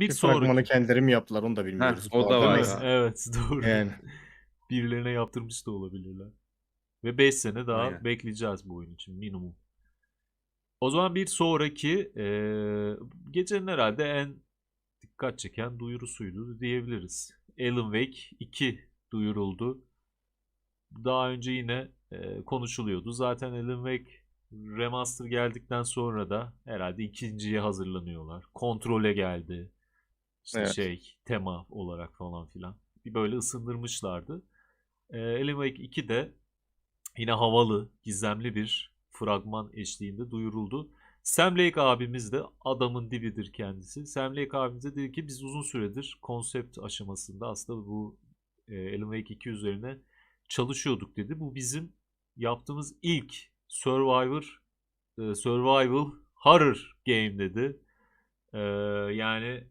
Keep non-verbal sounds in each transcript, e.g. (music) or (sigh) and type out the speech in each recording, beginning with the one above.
bir fragmanı sonraki. kendileri mi yaptılar onu da bilmiyoruz. o bu da var ya. Evet (laughs) doğru. Yani. Birilerine yaptırmış da olabilirler. Ve 5 sene daha Aynen. bekleyeceğiz bu oyun için minimum. O zaman bir sonraki eee gecenin herhalde en dikkat çeken duyurusuydu diyebiliriz. Alan Wake 2 duyuruldu. Daha önce yine eee, konuşuluyordu. Zaten Alan Wake Remaster geldikten sonra da herhalde ikinciye hazırlanıyorlar. Kontrole geldi. İşte Evet. şey tema olarak falan filan. Bir böyle ısındırmışlardı. Ee, Alan Wake 2 de yine havalı, gizemli bir fragman eşliğinde duyuruldu. Sam Lake abimiz de adamın dibidir kendisi. Sam Lake abimiz de dedi ki biz uzun süredir konsept aşamasında aslında bu e, Alan Wake 2 üzerine çalışıyorduk dedi. Bu bizim yaptığımız ilk Survivor e, Survival Horror Game dedi. Ee, yani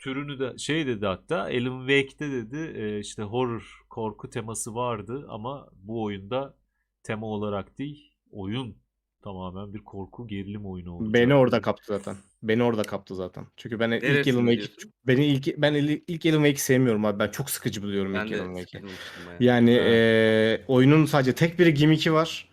türünü de şey dedi hatta Alan Wake'de dedi e, işte horror korku teması vardı ama bu oyunda tema olarak değil oyun tamamen bir korku gerilim oyunu olacak. Beni orada kaptı zaten. Beni orada kaptı zaten. Çünkü ben ilk Neresini Alan Wake beni ilk ben il- ilk Alan Wake'i sevmiyorum abi. Ben çok sıkıcı buluyorum Ben ilk Alan Wake'i. Yani eee, oyunun sadece tek bir gimmick'i var.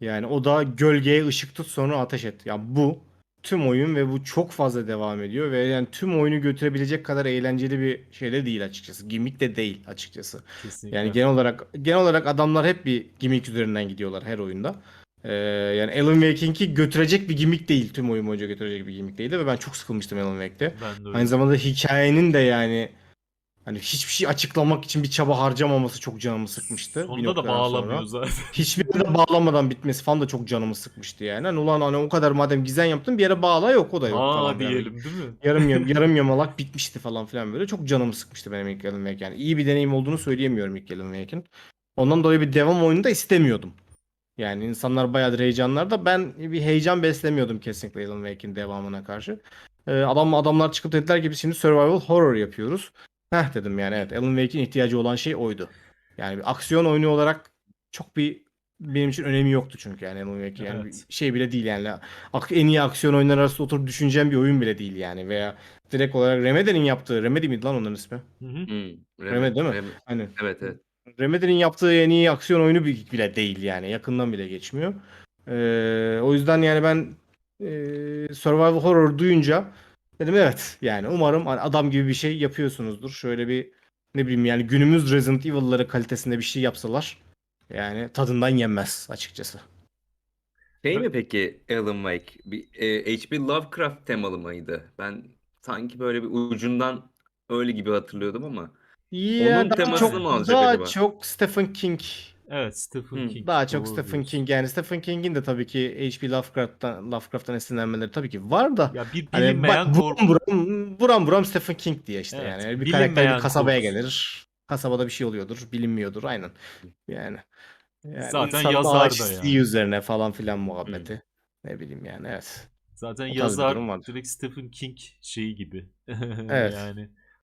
Yani o da gölgeye ışık tut sonra ateş et. Ya bu tüm oyun ve bu çok fazla devam ediyor ve yani tüm oyunu götürebilecek kadar eğlenceli bir şey de değil açıkçası. Gimmick de değil açıkçası. Kesinlikle. Yani genel olarak genel olarak adamlar hep bir gimmick üzerinden gidiyorlar her oyunda. Eee, yani Alan Wake'inki götürecek bir gimmick değil. Tüm oyun boyunca götürecek bir gimmick değildi ve ben çok sıkılmıştım Alan öyle. Aynı zamanda hikayenin de yani hani hiçbir şey açıklamak için bir çaba harcamaması çok canımı sıkmıştı. Sonunda da bağlamıyor sonra. zaten. (laughs) Hiçbirine bağlamadan bitmesi falan da çok canımı sıkmıştı yani. Hani ulan hani o kadar madem gizem yaptın bir yere bağla yok o da yok falan. Aa filan. diyelim değil mi? Yarım (laughs) yarım yamalak bitmişti falan filan böyle. Çok canımı sıkmıştı benim ilk Alan Wake yani. İyi bir deneyim olduğunu söyleyemiyorum ilk Alan Wake'in. Ondan dolayı bir devam oyunu da istemiyordum. Yani insanlar bayağıdır heyecanlarda. Ben bir heyecan beslemiyordum kesinlikle Alan Wake'in devamına karşı. Ee, adam adamlar çıkıp dediler ki biz şimdi survival horror yapıyoruz. Heh dedim yani evet Alan Wake'in ihtiyacı olan şey oydu. Yani bir aksiyon oyunu olarak çok bir benim için önemi yoktu çünkü yani Alan Wake yani Evet. bir şey bile değil yani. En iyi aksiyon oyunları arasında oturup düşüneceğim bir oyun bile değil yani veya direkt olarak Remedy'nin yaptığı Remedy miydi lan onların ismi? Hı hı. Hmm, Remedy değil mi? Remedy. Hani Evet evet. Remedy'nin yaptığı en iyi aksiyon oyunu bi- bile değil yani. Yakından bile geçmiyor. Ee, o yüzden yani ben e, survival horror duyunca dedim evet yani umarım hani adam gibi bir şey yapıyorsunuzdur. Şöyle bir ne bileyim yani günümüz Resident Evil'ları kalitesinde bir şey yapsalar yani tadından yenmez açıkçası. Şey mi peki Alan Wake? Bir e, H.P. Lovecraft temalı mıydı? Ben sanki böyle bir ucundan öyle gibi hatırlıyordum ama. Ya Onun temasını çok, mı alacak daha acaba? çok Stephen King Evet Stephen Hı. King. Daha çok doğru Stephen diyorsun. King yani Stephen King'in de tabii ki H.P. Lovecraft'tan Lovecraft'tan esinlenmeleri tabii ki var da Ya bir hani bilinmeyen bak korku. buram buram, buram buram Stephen King diye işte Evet, yani bir karakter bir kasabaya korkusu. gelir. Kasabada bir şey oluyordur, bilinmiyordur aynen. Yani, yani Zaten yazar da yani. üzerine falan filan muhabbeti. Ne bileyim yani evet. Zaten yazar direkt Stephen King şeyi gibi. (laughs) Evet. yani